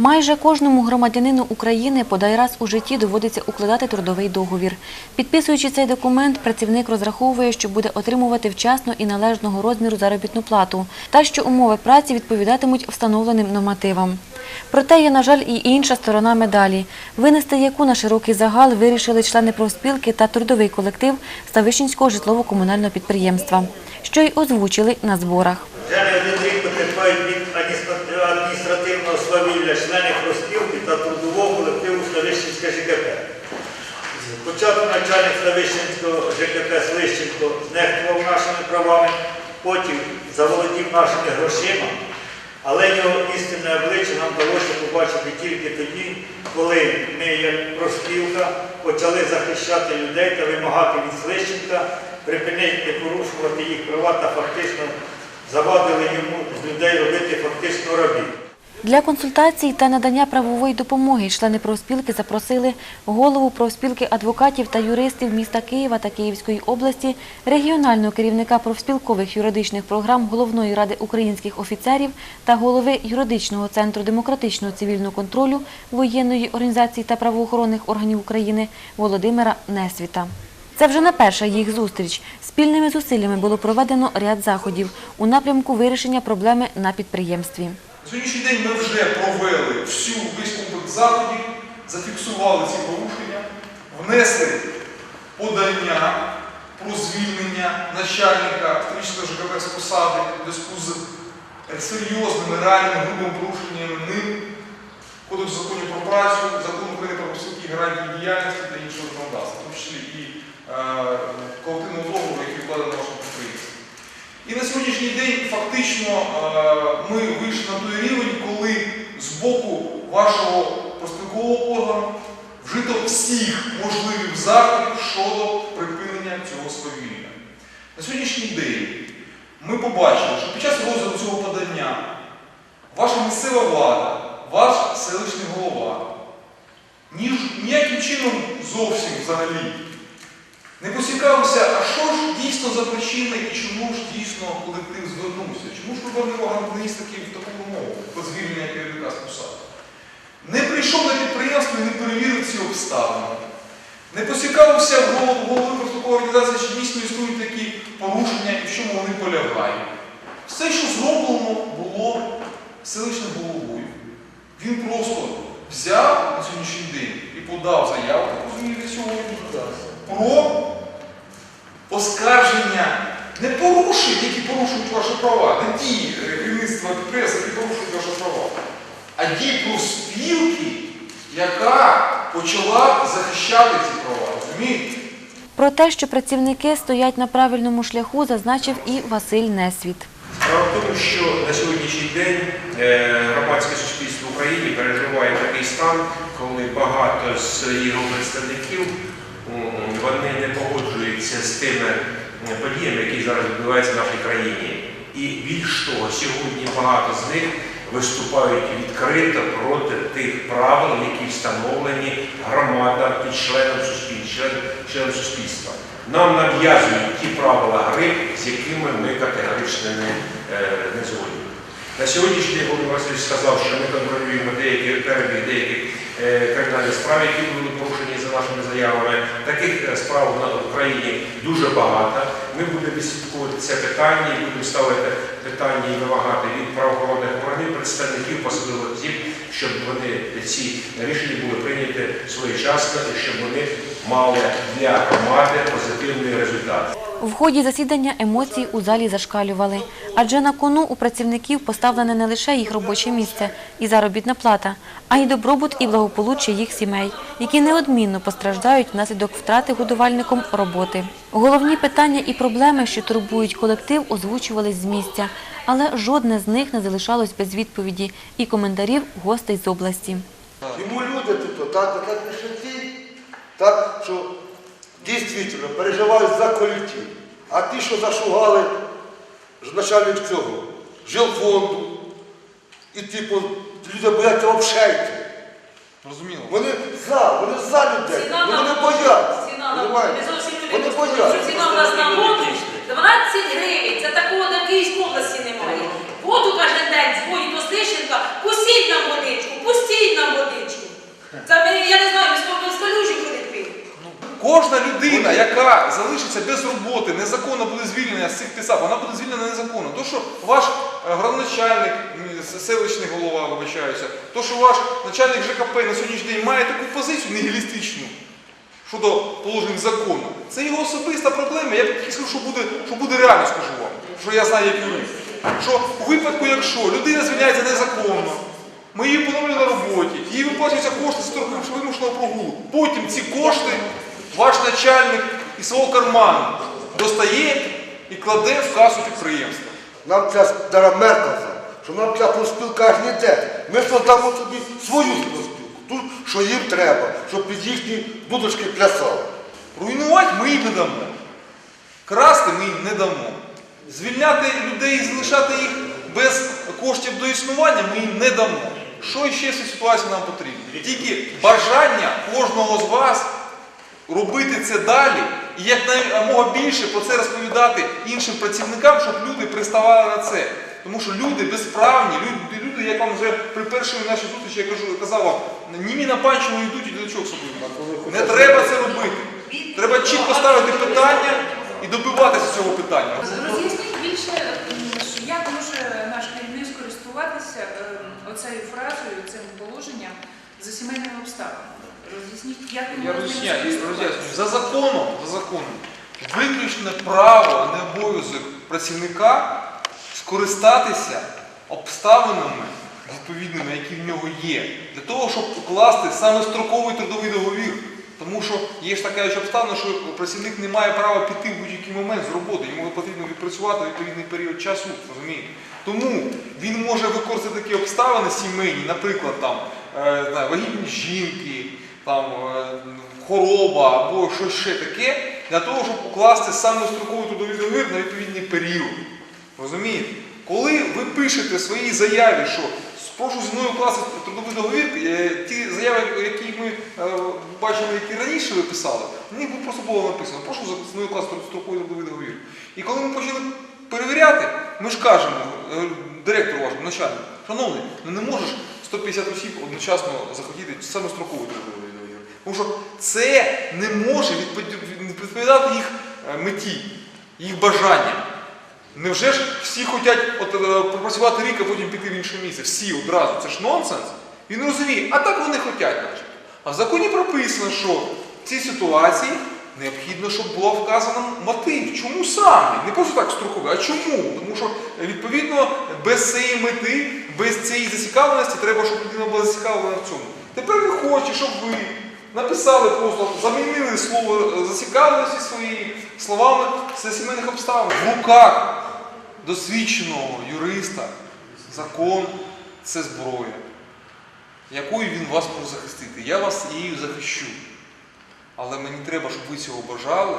Майже кожному громадянину України подай раз у житті доводиться укладати трудовий договір. Підписуючи цей документ, працівник розраховує, що буде отримувати вчасно і належного розміру заробітну плату, та що умови праці відповідатимуть встановленим нормативам. Проте є, на жаль, і інша сторона медалі, винести яку на широкий загал вирішили члени профспілки та трудовий колектив Ставищенського житлово-комунального підприємства, що й озвучили на зборах. Потерпають від начальник Ставищенського ЖКП Слищенко знехтував нашими правами, потім заволодів нашими грошима, але його істинне обличчя нам вдалося побачити тільки тоді, коли ми, як профспілка, почали захищати людей та вимагати від Слищенка припинити порушувати їх права та фактично завадили йому з людей робити фактично робіт. Для консультацій та надання правової допомоги члени профспілки запросили голову профспілки адвокатів та юристів міста Києва та Київської області, регіонального керівника профспілкових юридичних програм Головної ради українських офіцерів та голови юридичного центру демократичного цивільного контролю воєнної організації та правоохоронних органів України Володимира Несвіта. Це вже не перша їх зустріч. Спільними зусиллями було проведено ряд заходів у напрямку вирішення проблеми на підприємстві. На сьогоднішній день ми вже провели всю весь комплекс заходів, зафіксували ці порушення, внесли подання про звільнення начальника столичного ЖКП з посади в зв'язку з серйозними реальними грубими порушеннями ним Кодексу законів про працю, закон України про посилки громадської діяльності та іншого законодавства, в тому числі і е, колективного договору, який вкладено в нашому підприємстві. І на сьогоднішній день фактично е, ми вийшли на той рівень, коли з боку вашого проспілкового органу вжито всіх можливих заходів щодо припинення цього свавілля. На сьогоднішній день ми побачили, що під час розгляду цього подання ваша місцева влада, ваш селищний голова ніяким чином зовсім взагалі не поцікавився, а що ж дійсно за причини і чому дійсно колектив звернувся? Чому ж приборний орган вниз таки в таку умову про звільнення керівника з посади? Не прийшов на підприємство і не перевірив ці обставини. Не поцікавився голови профспілкової організації, чи дійсно існують такі порушення і в чому вони полягають. Все, що зроблено було селищним головою, він просто взяв на сьогоднішній день і подав заяву, від сьогодні, про оскарження не порушень, які порушують ваші права, не дії е, керівництва підприємства, які порушують ваші права, а дії профспілки, яка почала захищати ці права. Розумієте? Про те, що працівники стоять на правильному шляху, зазначив і Василь Несвіт. Справа в тому, що на сьогоднішній день е, громадське суспільство в Україні переживає такий стан, коли багато з його представників вони не погоджуються з тими подіями, які зараз відбуваються в нашій країні. І більш того, сьогодні багато з них виступають відкрито проти тих правил, які встановлені громадам і членам суспільства. Суспільства. Нам нав'язують ті правила гри, з якими ми категорично не, е, не згодні. На сьогоднішній день Васильович сказав, що ми контролюємо деякі перебіг деяких е, кримінальних справ, які були порушені за нашими заявами. Таких е, справ на Україні дуже багато. Ми будемо слідкувати це питання і будемо ставити питання і вимагати від правоохоронних органів, представників посадових осіб, щоб вони ці рішення були прийняті своєчасно і щоб вони мали для громади позитивний результат. В ході засідання емоції у залі зашкалювали, адже на кону у працівників поставлене не лише їх робоче місце і заробітна плата, а й добробут і благополуччя їх сімей, які неодмінно постраждають внаслідок втрати годувальником роботи. Головні питання і проблеми, що турбують колектив, озвучувались з місця, але жодне з них не залишалось без відповіді і коментарів гостей з області. Йому люди тут так, так прийшли, так, що дійсно переживають за колектив. А ті, що зашугали начальник цього, жилфонду, і типу, люди бояться взагалі. Розуміло. Вони за, вони за людей. Ціна вони не бояться. Ціна на воду. Вони бояться. Ціна в нас на воду 12 гривень. Це такого на Київській області немає. Воду кожен день дзвонить до Стишенка, пустіть нам водичку, пустіть нам водичку. Це я не знаю, ми з тобою з калюжі Кожна людина, яка залишиться без роботи, незаконно буде звільнена з цих підстав, вона буде звільнена незаконно. То, що ваш е, с- селищний голова, вибачаюся, то, що ваш начальник ЖКП на сьогоднішній день має таку позицію нігілістичну щодо положень закону, це його особиста проблема. Я скажу, що буде, що буде реально, скажу вам, що я знаю як юрист. Що у випадку, якщо людина звільняється незаконно, ми її поновлюємо на роботі, їй виплачуються кошти з вимушеного прогулу. Потім ці кошти ваш начальник із свого карману достає і кладе в касу підприємства. Нам ця стара мер що нам ця профспілка аж не те. Ми создамо собі свою профспілку. Тут, що їм треба, щоб під їхні дудочки плясали. Руйнувати ми їм не дамо. Красти ми їм не дамо. Звільняти людей і залишати їх без коштів до існування ми їм не дамо. Що ще в цій ситуації нам потрібно? Тільки бажання кожного з вас робити це далі і якомога більше про це розповідати іншим працівникам, щоб люди приставали на це. Тому що люди безправні, люди, люди як вам вже при першій нашій зустрічі я кажу, казав вам, ні на панчину йдуть і до чого собі. Не треба це робити. Треба чітко ставити питання і добиватися цього питання. Роз'ясніть більше, як може наш керівник скористуватися ем, оцею фразою, цим положенням за сімейними обставинами. Роз'ясніть, як Я роз'ясняю, я роз'яснюю. За законом, за законом, виключне право, а не обов'язок працівника скористатися обставинами відповідними, які в нього є, для того, щоб укласти саме строковий трудовий договір. Тому що є ж така обставина, що працівник не має права піти в будь-який момент з роботи, йому потрібно відпрацювати відповідний період часу, розумієте? Тому він може використати такі обставини сімейні, наприклад, там, е, вагітність жінки, там, е, хвороба або щось ще таке, для того, щоб укласти саме строковий трудовий договір на відповідний період. Розумієте? Коли ви пишете в своїй заяві, що прошу зі мною укласти трудовий договір, е, ті заяви, які ми е, бачили, які раніше ви писали, в них просто було написано, прошу зі мною укласти строковий трудовий договір. І коли ми почали перевіряти, ми ж кажемо директору вашому, начальнику, шановний, ну не можеш 150 осіб одночасно захотіти саме строковий трудовий договір. Тому що це не може відповідати їх е, меті, їх бажанням. Невже ж всі хочуть от, е, пропрацювати рік, а потім піти в інше місце? Всі одразу. Це ж нонсенс. Він розуміє, а так вони хочуть. А в законі прописано, що в цій ситуації необхідно, щоб було вказано мотив. Чому саме? Не просто так строковий, а чому? Тому що, відповідно, без цієї мети, без цієї зацікавленості треба, щоб людина була зацікавлена в цьому. Тепер ви хочете, щоб ви написали просто, замінили слово е, зацікавленості свої словами з сімейних обставин. В руках досвідченого юриста закон це зброя, якою він вас може захистити. Я вас її захищу. Але мені треба, щоб ви цього бажали,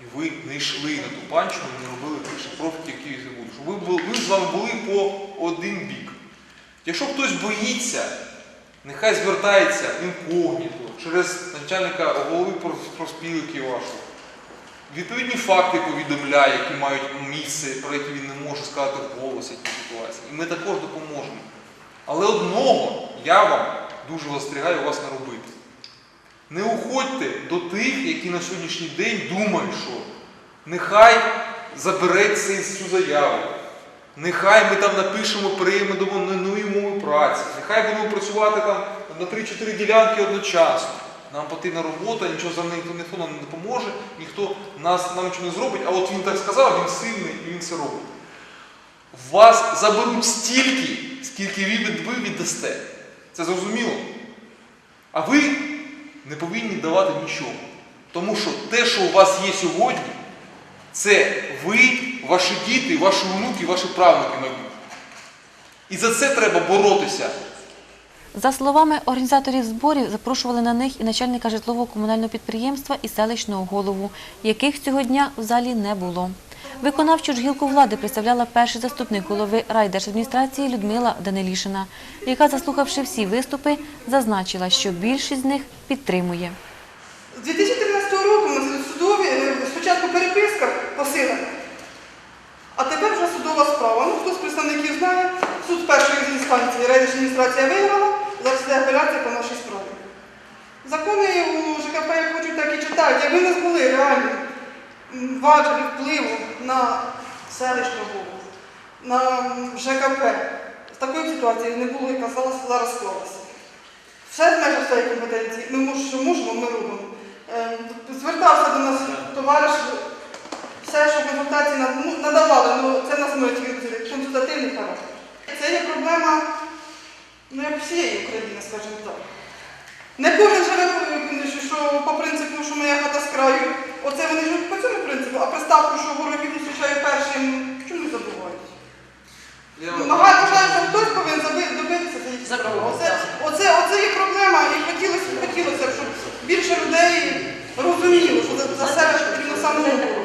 і ви не йшли на ту панчину і не робили профіки, які ви будуть. Щоб ви, ви з вами були по один бік. Якщо хтось боїться, нехай звертається інкогніто через начальника голови профспілки вашого. Відповідні факти повідомляє, які мають місце, про які він не може сказати вголос, які ситуації. І ми також допоможемо. Але одного я вам дуже застерігаю вас не робити. Не уходьте до тих, які на сьогоднішній день думають, що нехай забереться цю заяву. Нехай ми там напишемо, приймемо нові мови праці. Нехай будемо працювати там на 3-4 ділянки одночасно. Нам потрібна робота, нічого за ніхто, ніхто нам не допоможе, ніхто нас, нам нічого не зробить, а от він так сказав, він сильний і він це робить. Вас заберуть стільки, скільки ви віддасте. Це зрозуміло. А ви не повинні давати нічого. Тому що те, що у вас є сьогодні, це ви, ваші діти, ваші внуки, ваші правнуки майбутні. І за це треба боротися. За словами організаторів зборів, запрошували на них і начальника житлово-комунального підприємства, і селищного голову, яких цього дня в залі не було. Виконавчу ж гілку влади представляла перший заступник голови райдержадміністрації Людмила Данилішина, яка, заслухавши всі виступи, зазначила, що більшість з них підтримує. З 2013 року ми судові е, спочатку переписка по силах, а тепер вже судова справа. Ну, хто з представників знає, суд першої інстанції райдержадміністрація виграла, зараз йде апеляція по нашій справі. Закони у ЖКП хочуть, так і читають. якби нас були реальні важелі впливу на селищну голову, на ЖКП, такої ситуації не було, яка зараз, склалася. Все в межах своєї компетенції. Ми що можемо, ми робимо. Ем, Звертався до нас товариш, все, що консультації ну, надавали, але це нас може тільки консультативний характер. Це є проблема ну, як всієї України, скажімо так. Не кожен Оце вони ж по цьому принципу, а приставку, що ворогів зустрічає першим, чому не забувають? Намагаю, ну, що хтось повинен добитися за оце, оце, є проблема, і хотілося б щоб більше людей розуміло, що за себе потрібно саме робити.